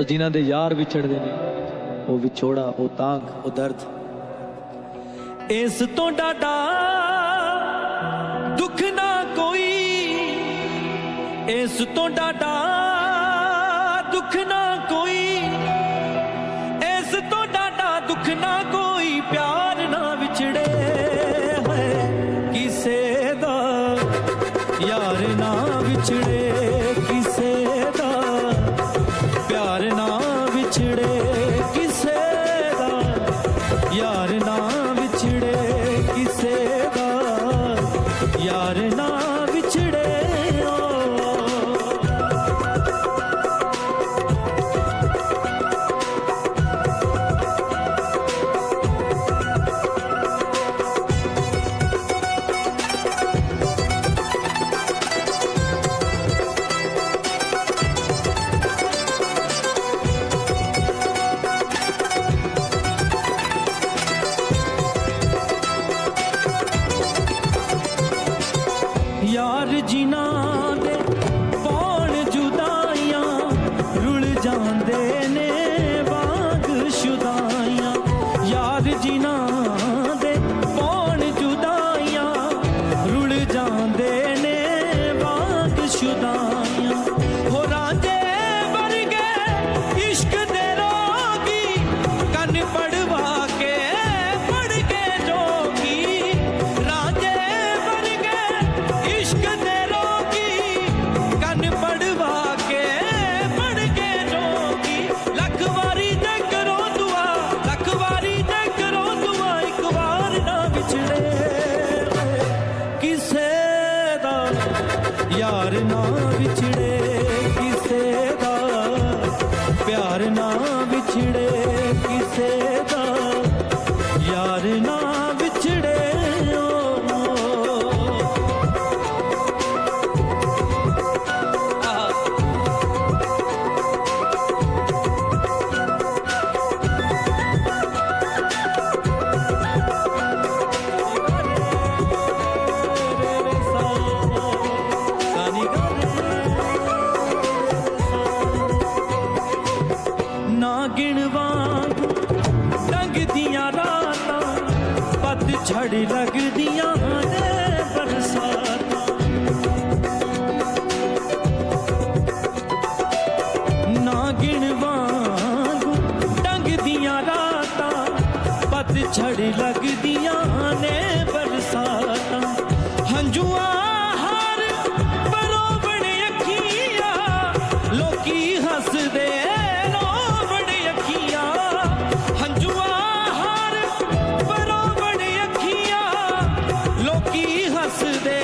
ਸੋ ਜਿਨ੍ਹਾਂ ਦੇ ਯਾਰ ਵਿਛੜਦੇ ਨੇ, ਉਹ ਵਿਛੋੜਾ, ਉਹ ਤਾਂਗ ਉਹ ਦਰਦ। ਇਸ ਤੋਂ ਡਾਡਾ ਦੁੱਖ ਨਾ ਕੋਈ। ਇਸ ਤੋਂ ਡਾਡਾ ਦੁੱਖ ਨਾ ਕੋਈ। ਇਸ ਤੋਂ ਡਾਡਾ ਦੁੱਖ ਨਾ ਕੋਈ। ਪਿਆਰ ਨਾ ਵਿਛੜੇ ਹੈ ਕਿਸੇ ਦਾ ਯਾਰ ਨਾ ਵਿਛੜੇ ਜਾਂਦੇ ਯਾਰ ਨਾ ਵਿਛੜੇ। ਪੱਤ ਛੜ ਲੱਗਦੀਆਂ ਨੇ ਬਰਸਾਤਾਂ। ਨਾ ਗਿਣਵਾਂ ਡੰਗ ਦੀਆਂ ਰਾਤਾਂ, ਪਤ ਛੜ ਲੱਗਦੀਆਂ ਨੇ ਬਰਸਾਤਾਂ। ਹੰਝੂਆਂ ਹਰ ਬਰੋਬੜ ਅੱਖੀਆਂ, ਲੋਕੀ ਹੱਸਦੇ ਲੋਕੀ ਹੱਸਦੇ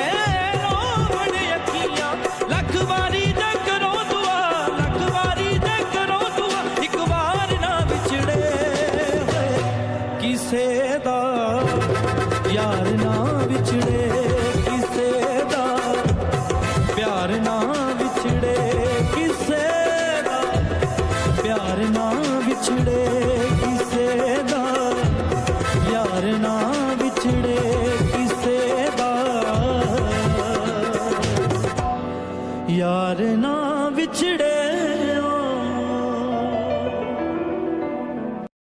ਰੋਵਣ ਅੱਖੀਆਂ? ਲੱਖ ਵਾਰੀ ਤੇ ਕਰੋ ਦੁਆ ਲੱਖ ਵਾਰੀ ਤੇ ਕਰੋ ਦੁਆ ਇੱਕ ਵਾਰ ਨਾ ਵਿਛੜੇ ਹੋਏ ਕਿਸੇ ਦਾ, ਯਾਰ ਨਾ ਵਿਛੜੇ ਕਿਸੇ ਦਾ, ਪਿਆਰ ਨਾ ਵਿਛੜੇ ਕਿਸੇ ਦਾ, ਪਿਆਰ ਨਾ ਵਿਛੜੇ ਯਾਰ ਨਾ ਵਿਛੜੇ।